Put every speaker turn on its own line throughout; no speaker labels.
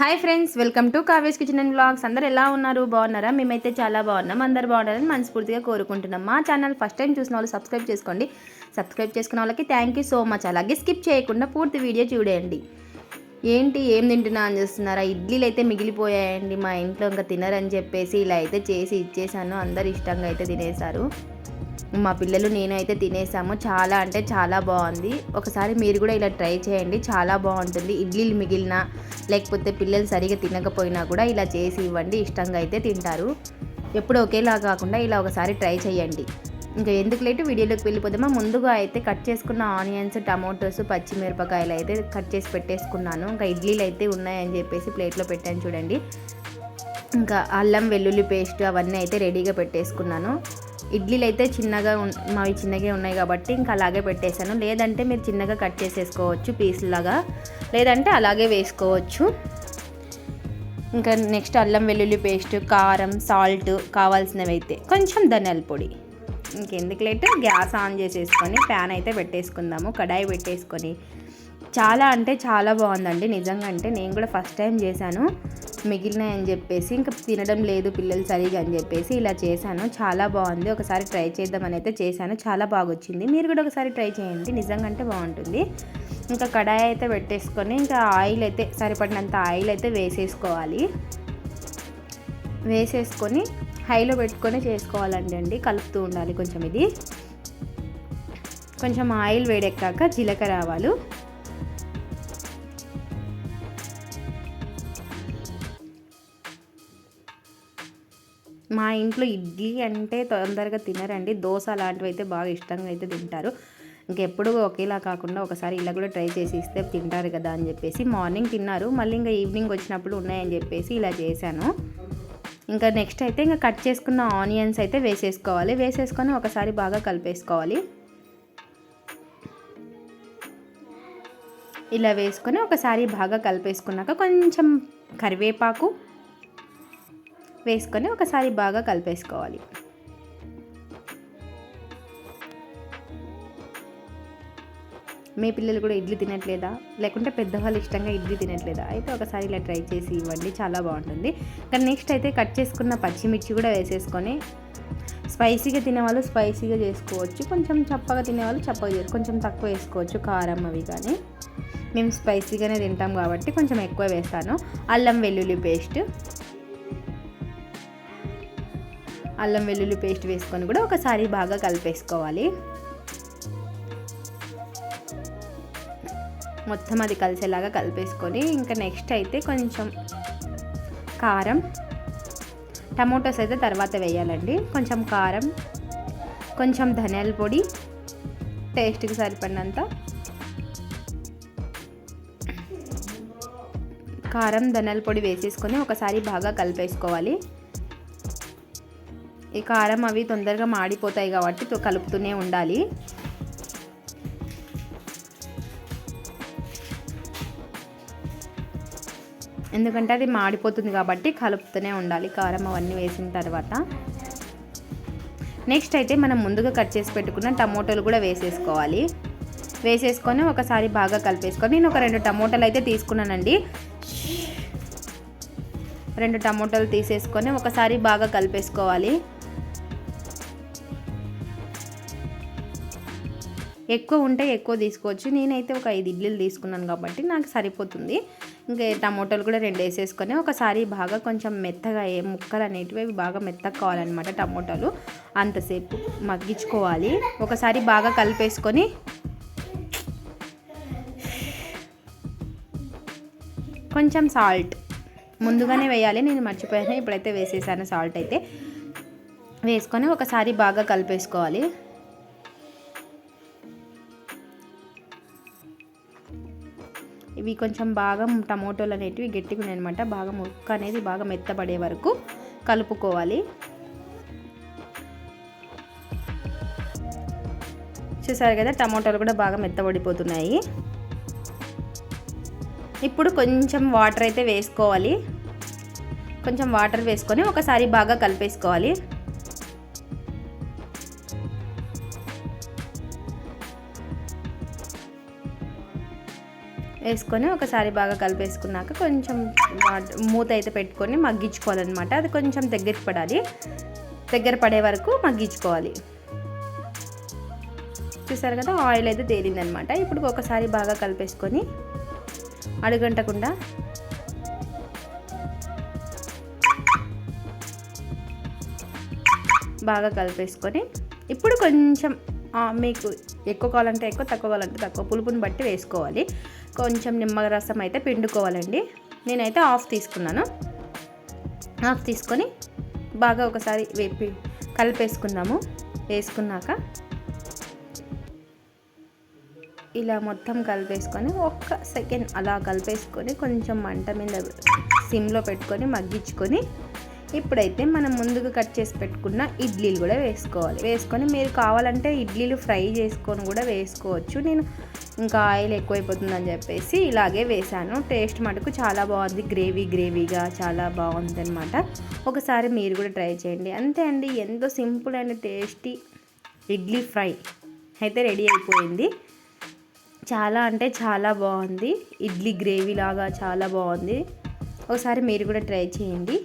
Hi friends welcome to కావేజ్ kitchen and blogs అందరు ఎలా ఉన్నారు? బాగున్నారా? మేమైతే చాలా బాగున్నాం. అందరు బాగున్నారని మనస్ఫూర్తిగా కోరుకుంటున్నాం. మా ఛానల్ ఫస్ట్ టైం చూసిన వాళ్ళు సబ్స్క్రైబ్ చేసుకోండి. సబ్స్క్రైబ్ చేసుకున్న వాళ్ళకి థ్యాంక్ యూ సో మచ్ అలాగే స్కిప్ చేయకుండా పూర్తి వీడియో చూడండి. ఏంటి? ఏం తింటున్నా అని చూస్తున్నారా? ఇడ్లీలు అయితే మిగిలిపోయాయండి. మా ఇంట్లో ఇంకా తినరని చెప్పేసి ఇలా అయితే చేసి ఇచ్చేసాను. అందరు ఇష్టంగా అయితే తినేశారు. మా పిల్లలు నేనైతే తినేసాము. చాలా అంటే చాలా బాగుంది. ఒకసారి మీరు కూడా ఇలా ట్రై చేయండి. చాలా బాగుంటుంది. ఇడ్లీలు మిగిలిన లేకపోతే పిల్లలు సరిగా తినకపోయినా కూడా ఇలా చేసి ఇవ్వండి. ఇష్టంగా అయితే తింటారు. ఎప్పుడు ఒకేలా కాకుండా ఇలా ఒకసారి ట్రై చేయండి. ఇంకా ఎందుకు లేటు? వీడియోలోకి వెళ్ళిపోదామా? ముందుగా అయితే కట్ చేసుకున్న ఆనియన్స్ టమాటోస్ పచ్చిమిరపకాయలు అయితే కట్ చేసి పెట్టేసుకున్నాను. ఇంకా ఇడ్లీలు అయితే ఉన్నాయని చెప్పేసి ప్లేట్లో పెట్టాను చూడండి. ఇంకా అల్లం వెల్లుల్లి పేస్ట్ అవన్నీ అయితే రెడీగా పెట్టేసుకున్నాను. ఇడ్లీలు అయితే చిన్నగా మావి చిన్నగా ఉన్నాయి కాబట్టి ఇంకా అలాగే పెట్టేశాను. లేదంటే మీరు చిన్నగా కట్ చేసేసుకోవచ్చు పీసులాగా లేదంటే అలాగే వేసుకోవచ్చు. ఇంకా నెక్స్ట్ అల్లం వెల్లుల్లి పేస్ట్ కారం సాల్ట్ కావాల్సినవి అయితే కొంచెం ధనియాల పొడి. ఇంకెందుకు లేట్ గ్యాస్ ఆన్ చేసేసుకొని ప్యాన్ అయితే పెట్టేసుకుందాము కడాయి పెట్టేసుకొని. చాలా అంటే చాలా బాగుందండి. నిజంగా అంటే నేను కూడా ఫస్ట్ టైం చేశాను. మిగిలినాయి అని చెప్పేసి ఇంకా తినడం లేదు పిల్లలు సరిగా అని చెప్పేసి ఇలా చేశాను. చాలా బాగుంది. ఒకసారి ట్రై చేద్దామని అయితే చేశాను. చాలా బాగా వచ్చింది మీరు కూడా ఒకసారి ట్రై చేయండి. నిజంగా అంటే బాగుంటుంది. ఇంకా కడాయి అయితే పెట్టేసుకొని ఇంకా ఆయిల్ అయితే సరిపడినంత ఆయిల్ అయితే వేసేసుకోవాలి. వేసేసుకొని హైలో పెట్టుకొని చేసుకోవాలండి అండి. కలుపుతూ ఉండాలి కొంచెం ఇది. కొంచెం ఆయిల్ వేడెక్కాక జీలకర్ర ఆవాలు. ఇంట్లో ఇడ్లీ అంటే తొందరగా తినరండి. దోశ అలాంటివి అయితే బాగా ఇష్టంగా అయితే తింటారు. ఇంకెప్పుడు ఒకేలా కాకుండా ఒకసారి ఇలా కూడా ట్రై చేసి ఇస్తే తింటారు కదా అని చెప్పేసి మార్నింగ్ తిన్నారు. మళ్ళీ ఇంకా ఈవినింగ్ వచ్చినప్పుడు ఉన్నాయని చెప్పేసి ఇలా చేశాను. ఇంకా నెక్స్ట్ అయితే ఇంకా కట్ చేసుకున్న ఆనియన్స్ అయితే వేసేసుకోవాలి. వేసేసుకొని ఒకసారి బాగా కలిపేసుకోవాలి. ఇలా వేసుకొని ఒకసారి బాగా కలిపేసుకున్నాక కొంచెం కరివేపాకు వేసుకొని ఒకసారి బాగా కలిపేసుకోవాలి. మీ పిల్లలు కూడా ఇడ్లీ తినట్లేదా? లేకుంటే పెద్దవాళ్ళు ఇష్టంగా ఇడ్లీ తినట్లేదా? అయితే ఒకసారి ఇలా ట్రై చేసి ఇవ్వండి చాలా బాగుంటుంది. కానీ నెక్స్ట్ అయితే కట్ చేసుకున్న పచ్చిమిర్చి కూడా వేసేసుకొని స్పైసీగా తినేవాళ్ళు స్పైసీగా చేసుకోవచ్చు. కొంచెం చప్పగా తినేవాళ్ళు చప్పగా చేసుకో కొంచెం తక్కువ వేసుకోవచ్చు కారం అవి కానీ. మేము స్పైసీగానే తింటాం కాబట్టి కొంచెం ఎక్కువ వేస్తాను. అల్లం వెల్లుల్లి పేస్ట్. అల్లం వెల్లుల్లి పేస్ట్ వేసుకొని కూడా ఒకసారి బాగా కలిపేసుకోవాలి. మొత్తం అది కలిసేలాగా కలిపేసుకొని ఇంకా నెక్స్ట్ అయితే కొంచెం కారం టమోటోస్ అయితే తర్వాత వేయాలండి. కొంచెం కారం కొంచెం ధనియాల పొడి టేస్ట్కి సరిపడినంత కారం ధనియాల పొడి వేసేసుకొని ఒకసారి బాగా కలిపేసుకోవాలి. ఈ కారం అవి తొందరగా మాడిపోతాయి కాబట్టి కలుపుతూనే ఉండాలి. ఎందుకంటే అది మాడిపోతుంది కాబట్టి కలుపుతూనే ఉండాలి. కారం అవన్నీ వేసిన తర్వాత. నెక్స్ట్ అయితే మనం ముందుగా కట్ చేసి పెట్టుకున్న టమోటాలు కూడా వేసేసుకోవాలి. వేసేసుకొని ఒకసారి బాగా కలిపేసుకొని నేను ఒక రెండు టమోటాలు అయితే తీసుకున్నానండి. రెండు టమోటాలు తీసేసుకొని ఒకసారి బాగా కలిపేసుకోవాలి. ఎక్కువ ఉంటే ఎక్కువ తీసుకోవచ్చు. నేనైతే ఒక ఐదు ఇడ్లీలు తీసుకున్నాను కాబట్టి నాకు సరిపోతుంది. ఇంకా టమోటాలు కూడా రెండు వేసేసుకొని ఒకసారి బాగా కొంచెం మెత్తగా ఏ ముక్కలు అనేటివి అవి బాగా మెత్తగా కావాలన్నమాట టమోటాలు. అంతసేపు మగ్గించుకోవాలి. ఒకసారి బాగా కలిపేసుకొని కొంచెం సాల్ట్ ముందుగానే వేయాలి. నేను మర్చిపోయాను. ఇప్పుడైతే వేసేసాను సాల్ట్ అయితే. వేసుకొని ఒకసారి బాగా కలిపేసుకోవాలి. ఇవి కొంచెం బాగా టమోటోలు అనేటివి గట్టిగా ఉన్నాయన్నమాట. బాగా ముక్క అనేది బాగా మెత్తబడే వరకు కలుపుకోవాలి. చూసారు కదా టమోటాలు కూడా బాగా మెత్తబడిపోతున్నాయి. ఇప్పుడు కొంచెం వాటర్ అయితే వేసుకోవాలి. కొంచెం వాటర్ వేసుకొని ఒకసారి బాగా కలిపేసుకోవాలి. వేసుకొని ఒకసారి బాగా కలిపేసుకున్నాక కొంచెం మూత అయితే పెట్టుకొని మగ్గించుకోవాలన్నమాట. అది కొంచెం దగ్గర పడాలి. దగ్గర పడే వరకు మగ్గించుకోవాలి. చూసారు కదా ఆయిల్ అయితే తేలిందనమాట ఇప్పుడు ఒకసారి బాగా కలిపేసుకొని అడుగంటకుండా బాగా కలిపేసుకొని ఇప్పుడు కొంచెం మీకు ఎక్కువ కావాలంటే ఎక్కువ తక్కువ కావాలంటే తక్కువ పులుపుని బట్టి వేసుకోవాలి. కొంచెం నిమ్మరసం అయితే పిండుకోవాలండి. నేనైతే ఆఫ్ తీసుకున్నాను. ఆఫ్ తీసుకొని బాగా ఒకసారి వేపి కలిపేసుకున్నాము. వేసుకున్నాక ఇలా మొత్తం కలిపేసుకొని ఒక్క సెకండ్ అలా కలిపేసుకొని కొంచెం మంట మీద సిమ్లో పెట్టుకొని మగ్గించుకొని ఇప్పుడైతే మనం ముందుగా కట్ చేసి పెట్టుకున్న ఇడ్లీలు కూడా వేసుకోవాలి. వేసుకొని మీరు కావాలంటే ఇడ్లీలు ఫ్రై చేసుకొని కూడా వేసుకోవచ్చు. నేను ఇంకా ఆయిల్ ఎక్కువైపోతుందని చెప్పేసి ఇలాగే వేసాను టేస్ట్ మటుకు చాలా బాగుంది. గ్రేవీ గ్రేవీగా చాలా బాగుంది అనమాట ఒకసారి మీరు కూడా ట్రై చేయండి. అంతే అండి. ఎంతో simple and tasty idli fry అయితే రెడీ అయిపోయింది. చాలా అంటే చాలా బాగుంది. ఇడ్లీ గ్రేవీ లాగా చాలా బాగుంది. ఒకసారి మీరు కూడా ట్రై చేయండి.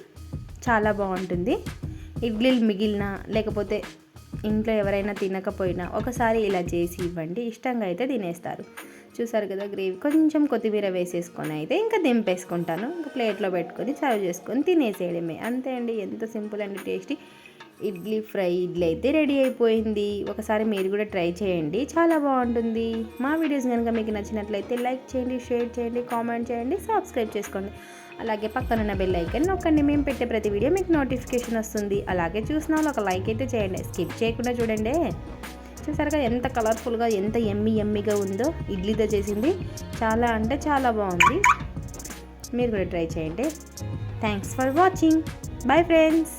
చాలా బాగుంటుంది. ఇడ్లీలు మిగిలిన లేకపోతే ఇంట్లో ఎవరైనా తినకపోయినా ఒకసారి ఇలా చేసి ఇవ్వండి. ఇష్టంగా అయితే తినేస్తారు. చూసారు కదా గ్రేవీ. కొంచెం కొత్తిమీర వేసేసుకొని అయితే ఇంకా దింపేసుకుంటాను. ఇంకా ప్లేట్లో పెట్టుకొని సర్వ్ చేసుకొని తినేసేయడమే. అంతే అండి. ఎంత simple and tasty. Idli fry idli అయితే రెడీ అయిపోయింది. ఒకసారి మీరు కూడా ట్రై చేయండి. చాలా బాగుంటుంది. మా వీడియోస్ కనుక మీకు నచ్చినట్లయితే లైక్ చేయండి షేర్ చేయండి కామెంట్ చేయండి సబ్స్క్రైబ్ చేసుకోండి. అలాగే పక్కనున్న బెల్ ఐకన్ నొక్కండి. మేము పెట్టే ప్రతి వీడియో మీకు నోటిఫికేషన్ వస్తుంది. అలాగే చూసిన వాళ్ళు ఒక లైక్ అయితే చేయండి. స్కిప్ చేయకుండా చూడండి. చూసారు కదా ఎంత కలర్ఫుల్గా ఎంత ఎమ్మి ఎమ్మిగా ఉందో ఇడ్లీతో చేసింది. చాలా అంటే చాలా బాగుంది. మీరు కూడా ట్రై చేయండి. Thanks for watching bye friends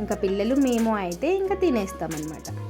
ఇంకా పిల్లలు మేము అయితే ఇంకా తినేస్తామన్నమాట.